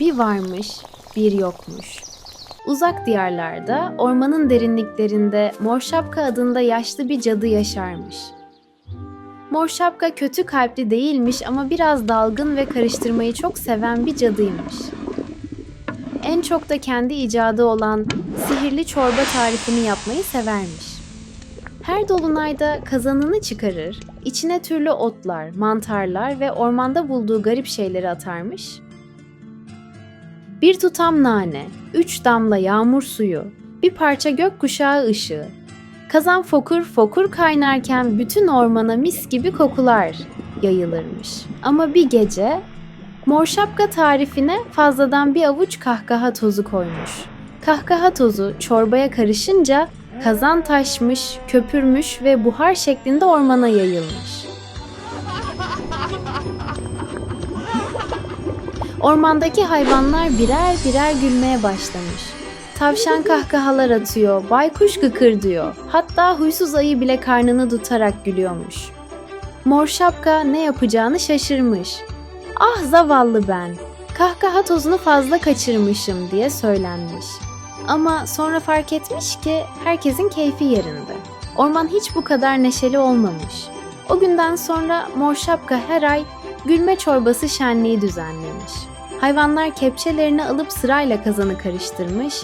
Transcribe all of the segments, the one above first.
Bir varmış, bir yokmuş. Uzak diyarlarda, ormanın derinliklerinde Mor Şapka adında yaşlı bir cadı yaşarmış. Mor Şapka kötü kalpli değilmiş ama biraz dalgın ve karıştırmayı çok seven bir cadıymış. En çok da kendi icadı olan sihirli çorba tarifini yapmayı severmiş. Her dolunayda kazanını çıkarır, içine türlü otlar, mantarlar ve ormanda bulduğu garip şeyleri atarmış. Bir tutam nane, üç damla yağmur suyu, bir parça gökkuşağı ışığı. Kazan fokur fokur kaynarken bütün ormana mis gibi kokular yayılırmış. Ama bir gece mor şapka tarifine fazladan bir avuç kahkaha tozu koymuş. Kahkaha tozu çorbaya karışınca kazan taşmış, köpürmüş ve buhar şeklinde ormana yayılmış. Ormandaki hayvanlar birer birer gülmeye başlamış. Tavşan kahkahalar atıyor, baykuş gıkırdıyor. Hatta huysuz ayı bile karnını tutarak gülüyormuş. Mor şapka ne yapacağını şaşırmış. Ah zavallı ben, kahkaha tozunu fazla kaçırmışım diye söylenmiş. Ama sonra fark etmiş ki herkesin keyfi yerinde. Orman hiç bu kadar neşeli olmamış. O günden sonra Mor Şapka her ay gülme çorbası şenliği düzenlemiş. Hayvanlar kepçelerini alıp sırayla kazanı karıştırmış.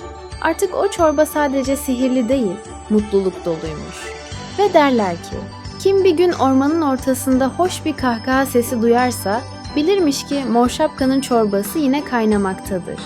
Artık o çorba sadece sihirli değil, mutluluk doluymuş. Ve derler ki, kim bir gün ormanın ortasında hoş bir kahkaha sesi duyarsa, bilirmiş ki Mor Şapka'nın çorbası yine kaynamaktadır.